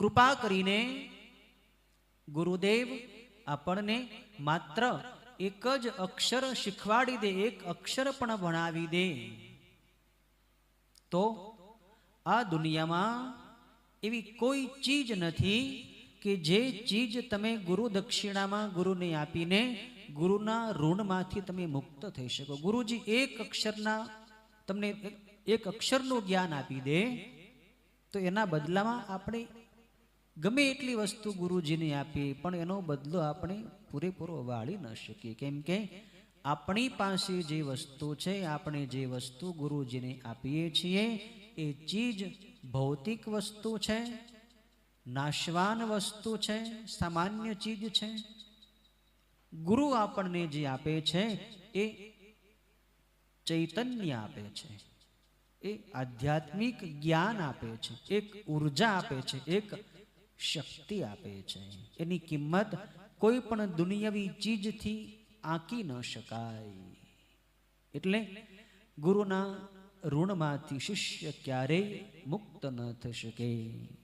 કૃપા કરીને ગુરુદેવ, આપણને માત્ર એક જ અક્ષર શીખવાડી દે, એક અક્ષર પણ ભણાવી દે. તો આ દુનિયામાં એવી કોઈ ચીજ નથી કે જે ચીજ તમે ગુરુ દક્ષિણામાં ગુરુને આપીને ગુરુના ઋણમાંથી તમે મુક્ત થઈ શકો. ગુરુજી એક અક્ષરના તમને એક- અક્ષરનું જ્ઞાન આપી દે, તો એના બદલામાં આપણે ગમે એટલી વસ્તુ ગુરુજીને આપીએ, પણ એનો બદલો આપણે પૂરેપૂરો વાળી ન શકીએ. કેમ કે આપણી પાસે જે વસ્તુ છે, આપણે જે વસ્તુ ગુરુજીને આપીએ છીએ, એ ચીજ ભૌતિક વસ્તુ છે, નાશવાન વસ્તુ છે, સામાન્ય ચીજ છે. ગુરુ આપણને જે આપે છે, એ ચૈતન્ય આપે છે. એ આધ્યાત્મિક જ્ઞાન આપે છે. એક ઊર્જા આપે છે. એક શક્તિ આપે છે. એની કિંમત કોઈ પણ દુનિયાવી ચીજથી આંકી ન શકાય. એટલે ગુરુના ઋણમાંથી શિષ્ય ક્યારેય મુક્ત ન થઈ શકે.